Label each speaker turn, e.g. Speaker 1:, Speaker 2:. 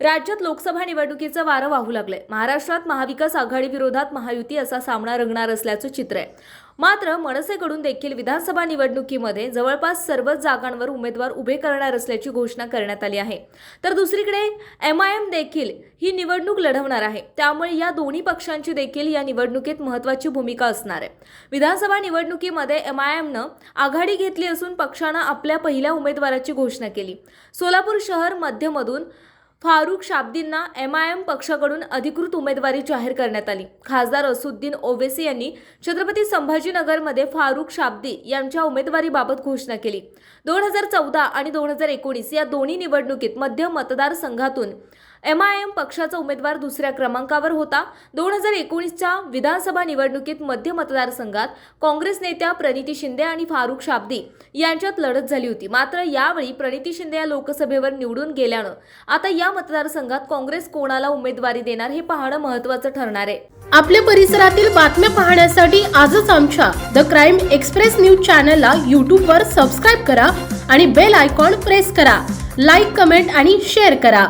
Speaker 1: राज्यात लोकसभा निवडणुकीचं वारं वाहू लागलंय. महाराष्ट्रात महाविकास आघाडी विरोधात महायुती असा सामना रंगणार असल्याचं चित्र आहे. मात्र मनसेकडून देखील विधानसभा निवडणुकीमध्ये जवळपास सर्वच जागांवर उमेदवार उभे करणार असल्याची घोषणा करण्यात आली आहे. तर दुसरीकडे एम आय एम देखील ही निवडणूक लढवणार आहे. त्यामुळे या दोन्ही पक्षांची देखील या निवडणुकीत महत्वाची भूमिका असणार आहे. विधानसभा निवडणुकीमध्ये एम आय एमनं आघाडी घेतली असून पक्षानं आपल्या पहिल्या उमेदवाराची घोषणा केली. सोलापूर शहर मध्यमधून फारुख शाब्दींना एम आय एम पक्षाकडून अधिकृत उमेदवारी जाहीर करण्यात आली. खासदार असुद्दीन ओवेसी यांनी छत्रपती संभाजीनगरमध्ये फारुख शाब्दी यांच्या उमेदवारीबाबत घोषणा केली. दोन हजार चौदा आणि दोन हजार एकोणीस या दोन्ही निवडणुकीत मध्य मतदारसंघातून एम आय एम पक्षाचा उमेदवार दुसऱ्या क्रमांकावर होता. दोन हजार एकोणीसच्या विधानसभा निवडणुकीत मध्य मतदारसंघात काँग्रेस नेत्या प्रणिती शिंदे आणि फारुख शाब्दी यांच्यात लढत झाली होती. मात्र यावेळी प्रणिती शिंदे या लोकसभेवर निवडून गेल्यानं आता या मतदारसंघात काँग्रेस कोणाला उमेदवारी देणार हे पाहणं महत्त्वाचं ठरणार आहे.
Speaker 2: आपल्या परिसरातील बातम्या पाहण्यासाठी आजच आमच्या द क्राईम एक्सप्रेस न्यूज चॅनलला यूट्यूबवर सबस्क्राईब करा आणि बेल आयकॉन प्रेस करा. लाईक कमेंट आणि शेअर करा.